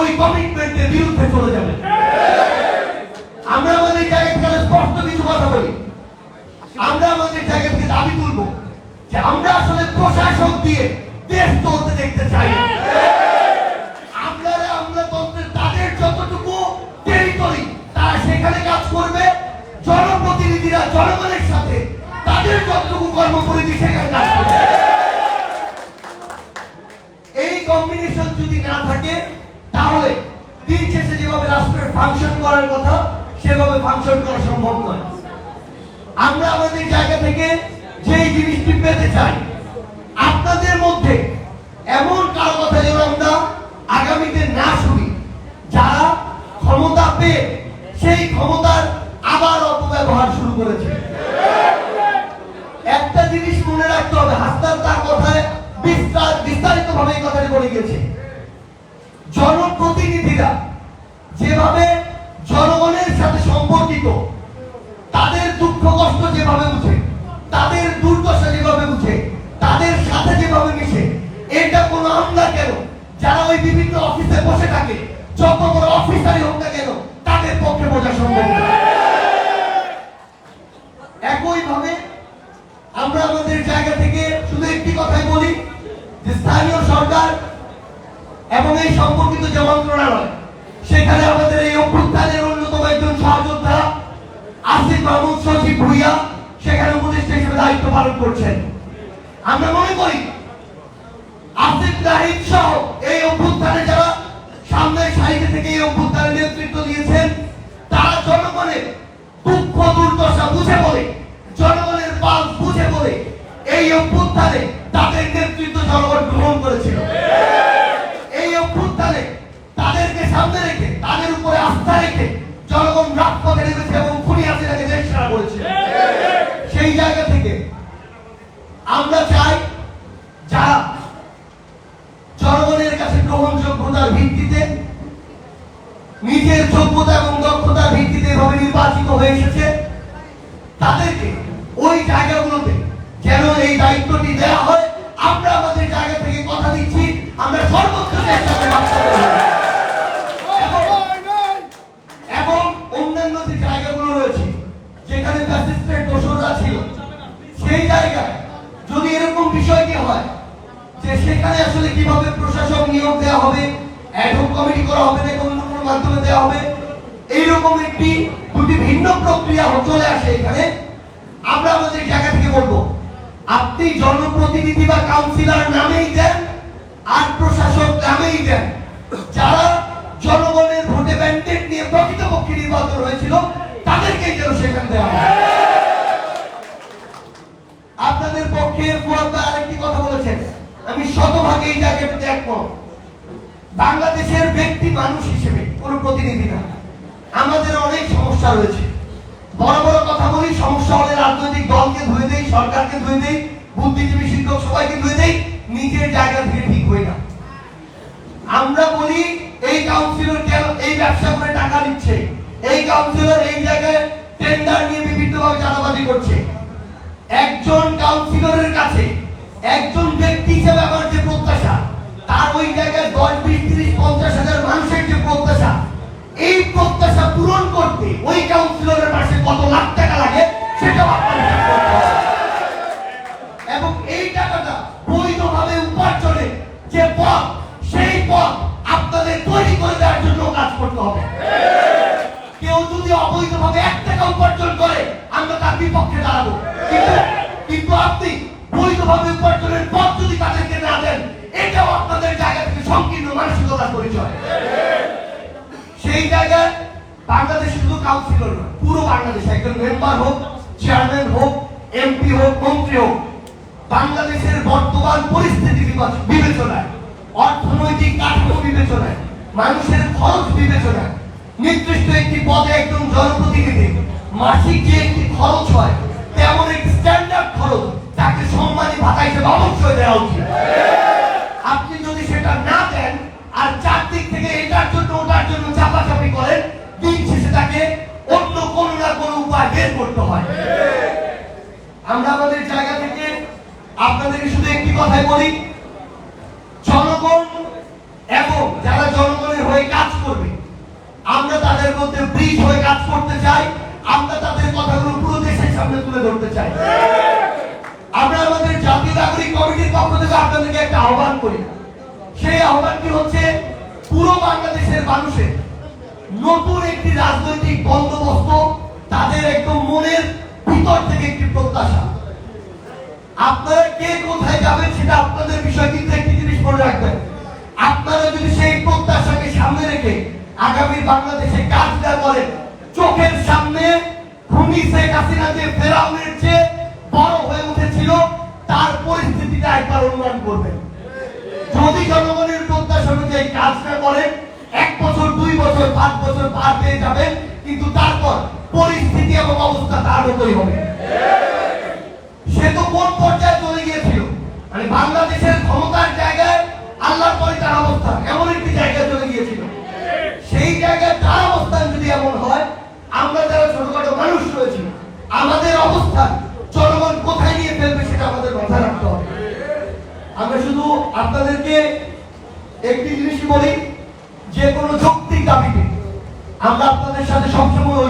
ওই কমিটমেন্টের বিরুদ্ধে চলে যাবেন আমরা আমাদের জায়গা স্পষ্ট কিছু কথা বলি। আমরা আমাদের জায়গা দাবি তুলবো যে আমরা আসলে প্রশাসক দিয়ে দেশ চলতে দেখতে চাই না। আপনারা আমলাতন্ত্রের তাদের যতটুকু টেরিটরি তারা সেখানে কাজ করবে। জনপ্রতিনিধিরা জনগণের সাথে তাদের যতটুকু কর্মপরিধি সেখানে কাজ করবে। এই কম্বিনেশন যদি না থাকে যেভাবে রাষ্ট্রের ফাংশন করার কথা, সেভাবে ফাংশন করা সম্ভব নয়। আমরা আমাদের জায়গা থেকে যেই জিনিসটি পেতে চাই, আপনাদের মধ্যে এমন কারও কথা যেন আমরা আগামীতে না শুনি, যারা ক্ষমতা পেয়ে সেই ক্ষমতার আবার অপব্যবহার শুরু করেছে। একটা জিনিস মনে রাখতে হবে, হাসনাত তার কথায় বিস্তার বিস্তারিত ভাবে এই কথাটি বলে গেছে জনপ্রতিনিধিরা যেভাবে জনগণের সাথে সম্পর্কিত তাদের দুঃখ কষ্ট যেভাবে সেখানে আমাদের এই অভ্যুত্থানের অন্যতম একজন সহযোদ্ধা, আসিফ মাহমুদ সচিব ভুইয়া, সেখানে উপদেষ্টা হিসেবে দায়িত্ব পালন করছেন। আমরা মনে করি, আসিফ সহ এই অভ্যুত্থানে যারা সামনের থেকে এই নেতৃত্ব দিয়েছেন, তারা জনগণের দুঃখ দুর্দশা বুঝে বলে, জনগণের পাল বুঝে বলে এই অভ্যুত্থানে তাদের নেতৃত্ব জনগণ গ্রহণ করেছিল এই অভ্যুত্থানে তাদেরকে সামনে রেখে, তাদের উপরে আস্থা রেখে জনগণ রাজপথে নেমেছে এবং খুনি হাসিনাকে দেশ ছাড়া করেছে। সেই জায়গা থেকে আমরা চাই যারা জনগণের কাছে গ্রহণযোগ্যতার ভিত্তিতে নিজের যোগ্যতা এবং দক্ষতার ভিত্তিতে এভাবে নির্বাচিত হয়ে এসেছে, তাদেরকে ওই জায়গাগুলোতে যেন এই দায়িত্বটি দেওয়া হয়। আমরা আমাদের জায়গা থেকে কথা দিচ্ছি, আমরা সর্বোচ্চ চেষ্টা হবে অ্যাডহক কমিটি করা হবে না অন্য কোনো মাধ্যমে দেওয়া হবে। এইরকম একটি দুটি ভিন্ন প্রক্রিয়া চলে আসে এখানে। আমরা আমাদের জায়গা থেকে বলব, আপনি জনপ্রতিনিধি বা কাউন্সিলর নামেই দেন, আর প্রশাসক নামেই দেন। যারা জনগণের ভোটে ব্যান্ডেড নিয়ে প্রকৃতপক্ষে নির্বাচন হয়েছিল, তাদেরকে যেন সেখানে দেওয়া আপনাদের পক্ষে আরেকটি কথা বলেছেন। আমি শতভাগে এই জায়গাটাতে একমত। বাংলাদেশের ব্যক্তি মানুষ হিসেবে কোনো প্রতিনিধি না। আমাদের অনেক সমস্যা রয়েছে। বড় বড় কথা বলি, সমস্যা হলে রাজনৈতিক দলকে ধুয়ে দেই, সরকারকে ধুয়ে দেই, বুদ্ধিজীবী শিক্ষক সবাইকে ধুয়ে দেই, নিজের জায়গা থেকে ঠিক হই না। আমরা বলি, এই কাউন্সিলর কেন এই ব্যবসা করে টাকা নিচ্ছে? এই কাউন্সিলর এই জায়গায় টেন্ডার নিয়ে বিভিন্নভাবে চাঁদাবাজি করছে। একজন কাউন্সিলরের কাছে, একজন ব্যক্তি হিসেবে আমার যে প্রত্যাশা দশ বিশ তিরিশ, পঞ্চাশ হাজার মানুষের যে প্রত্যাশা, এই প্রত্যাশা পূরণ করতে ওই কাউন্সিলরের মাসে কত লাখ টাকা লাগে, সেটাও হবে। এবং এই টাকাটা বৈধভাবে উপার্জনে যে পথ, সেই পথ আপনাদের তৈরি করে দেওয়ার জন্য কাজ করতে হবে কেউ যদি অবৈধভাবে এক টাকা উপার্জন করে, আমরা তার বিপক্ষে দাঁড়াবো কিন্তু কিন্তু আপনি বৈধভাবে উপার্জনের পথ যদি তাদেরকে না দেন, এটাও মানসিকতার পরিচয়। সেই জায়গায় বাংলাদেশ শুধু কাউন্সিলর নয়, পুরো বাংলাদেশ, একজন মেম্বার হোক চেয়ারম্যান হোক এমপি হোক, মন্ত্রী হোক, বাংলাদেশের বর্তমান পরিস্থিতি বিবেচনায়, অর্থনৈতিক কাঠামো বিবেচনায়, মানুষের খরচ বিবেচনায়, নির্দিষ্ট একটি পদে একজন জনপ্রতিনিধি, মাসিক যে একটি খরচ হয়, তেমন একটি স্ট্যান্ডার্ড খরচ, তাকে সম্মানী ভাতা হিসেবে অবশ্যই দেওয়া উচিত। আপনি যদি সেটা না হয়। আমরা আমাদের জায়গা থেকে আপনাদেরকে শুধু একটি কথাই বলি, জনগণ এবং যারা জনগণের হয়ে কাজ করবে, আমরা তাদের মধ্যে ব্রিজ হয়ে কাজ করতে চাই, আমরা তাদের কথাগুলো পুরো দেশের সামনে তুলে ধরতে চাই। আমরা আমাদের জাতীয় নাগরিক কমিটির পক্ষ থেকে আপনাদেরকে একটা আহ্বান করি। সেই আহ্বানটি হচ্ছে, পুরো বাংলাদেশের মানুষের নতুন একটি রাজনৈতিক বন্দোবস্ত আপনারা কে কোথায় যাবেন সেটা আপনাদের বিষয়, কিন্তু একটি জিনিস মনে রাখবেন। আপনারা যদি সেই প্রত্যাশাকে সামনে রেখে আগামী বাংলাদেশে কাজ না করেন, চোখের সামনে খুনি শেখ হাসিনা যে ফেরাউনের চেয়ে বড় হয়ে উঠেছিল, তার পরিস্থিতিটা একবার অনুমান করবেন। যদি জনগণের প্রত্যাশা অনুযায়ী কাজ না করেন, এক বছর, দুই বছর, পাঁচ বছর পার পেয়ে যাবেন, কিন্তু তারপর পরিস্থিতি এবং অবস্থা তার মতোই হবে। সে তো কোন পর্যায়ে চলে গিয়েছিল? মানে বাংলাদেশের ক্ষমতার জায়গায় আল্লাহর পরে তার অবস্থান, এমন একটি জায়গায় চলে গিয়েছিল। সেই জায়গায় তার অবস্থান যদি এমন হয়, আমরা যারা ছোটখাটো মানুষ রয়েছি, আমাদের অবস্থান জনগণ কোথায় নিয়ে ফেলবে সেটা আমাদের মাথায় রাখতে হবে। আমরা শুধু আপনাদেরকে একটি জিনিসই বলি, যে কোনো যৌক্তিক দাবিতে আমরা আপনাদের সাথে সবসময়